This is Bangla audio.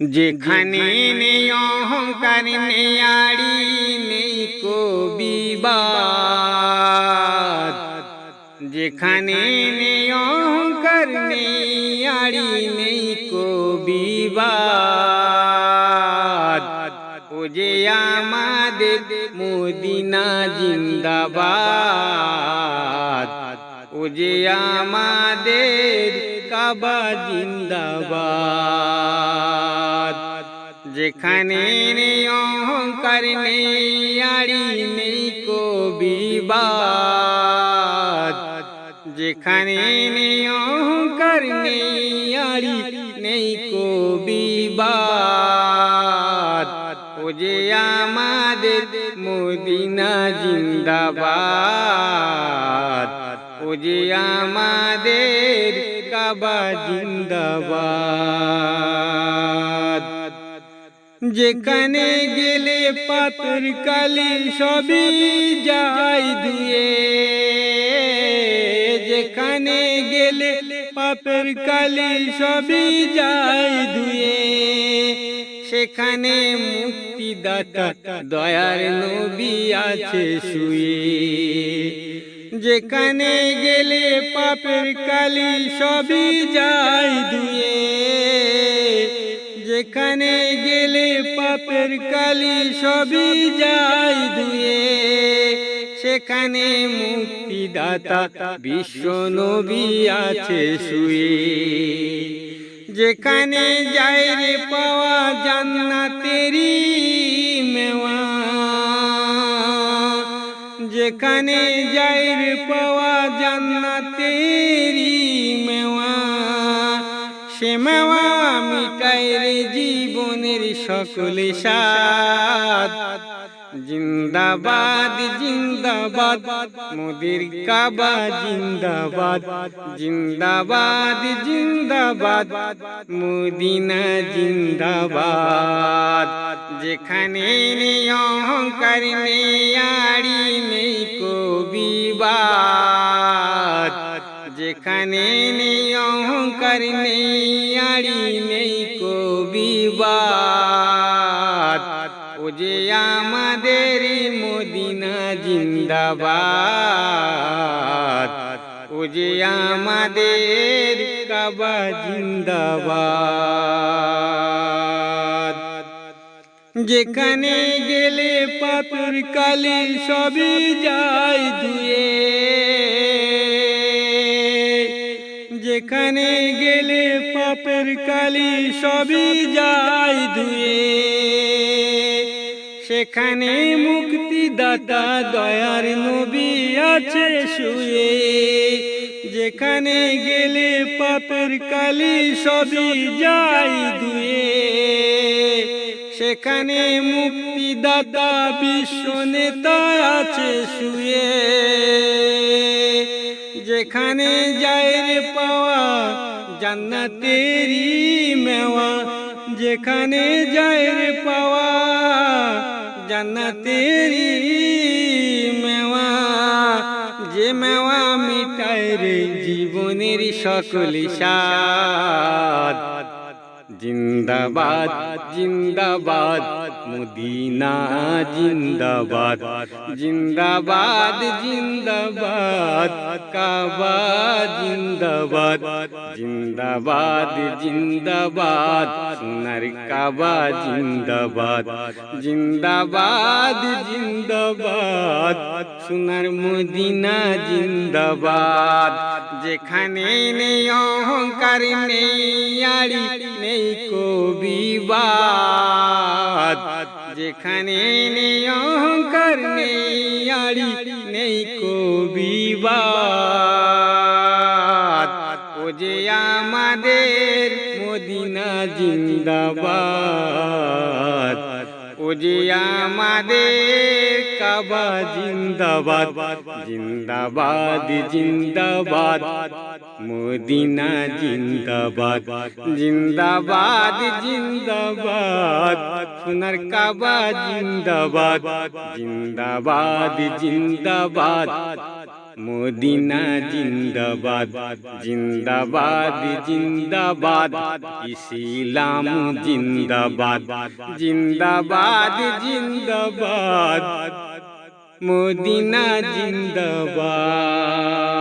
যেখানে নেই অহংকার নেই আড়ি নেই কবিবাদ। যেখানে নেই অহংকার নেই আড়ি নেই কবিবাদ। ও যে আমাদের মদিনা জিন্দাবাদ। ও যে আমাদের কাবা জিন্দাবাদ। যেখানে নেই অহংকার নেই, আড়ি নেই কবিবাদ যেখানে নেই অহংকার নেই, আড়ি নেই কবিবাদ ও যে আমাদের মদিনা জিন্দাবাদ। ও যে আমাদের কাবা জিন্দাবাদ। যেখানে গেলে পাথর কালি সবই যাই দিয়ে যেখানে গেলে পাপের কালি সবই যাই ধুয়ে। সেখানে মুক্তিদাতা দয়ার নবী আছে শুয়ে। যেখানে গেলে পাপের কালি সবই যাই ধুয়ে। যেখানে পাপের কালি সবই যাই ধুয়ে। সেখানে মুক্তিদাতা বিশ্ব নবী আছে শুয়ে। যেখানে যাই রে পাওয়া জান্নাতেরি মেওয়া। যেখানে যাই রে পাওয়া জান্নাতেরি সে মেওয়া, মিটাই রে জীবনের সকলে সাদ জিন্দাবাদ জিন্দাবাদ, মোদির কাবা জিন্দাবাদ। জিন্দাবাদ জিন্দাবাদ, মুদিনা জিন্দাবাদ। যেখানে নেই অহংকার, নেই নেই কবিবাদ। যেখানে নেই অহংকার নেই আড়ি নেই কবিবাদ ও যে আমাদের মদিনা জিন্দাবাদ ও আমাদের কাবা জিন্দাবাদ যেখানে গেলে পাপের কালি সবই যায় ধুয়ে যেখানে গেলে পাপের কালি সবই যায় ধুয়ে। সেখানে মুক্তিদাতা দয়ার নবী আছে শুয়ে। যেখানে গেলে পাপের কালি সবই যাই ধুয়ে। সেখানে মুক্তিদাতা বিশ্ব নেতা আছে শুয়ে। যেখানে যাইরে পাওয়া জান্নাতেরি মেওয়া। যেখানে যাইর পাওয়া জান্নাতেরি মেওয়া। যে মেওয়া মিটায় রে জীবনের সকল সাদ জিন্দাবাদ জিন্দাবাদ মুদিনা জিন্দাবাদ জিন্দাবাদ জিন্দাবাদ কাবা জিন্দাবাদ জিন্দাবাদ জিন্দাবাদ সোনার কাবা জিন্দাবাদ জিন্দাবাদ জিন্দাবাদ সোনার মদিনা জিন্দাবাদ যেখানে নেই অহংকার নেই আড়ি নেই কবিবাদ যেখানে নেই অহংকার নেই আড়ি নেই কবিবাদ ও যে আমাদের মদিনা জিন্দাবাদ ও যে আমাদের কাবা জিন্দাবাদ জিন্দাবাদ জিন্দাবাদ মদিনা জিন্দাবাদ জিন্দাবাদ জিন্দাবাদ সোনার কাবা জিন্দাবাদ জিন্দাবাদ জিন্দাবাদ মদিনা জিন্দাবাদ জিন্দাবাদ জিন্দাবাদ ইসলাম জিন্দাবাদ জিন্দাবাদ জিন্দাবাদ মদিনা জিন্দাবাদ।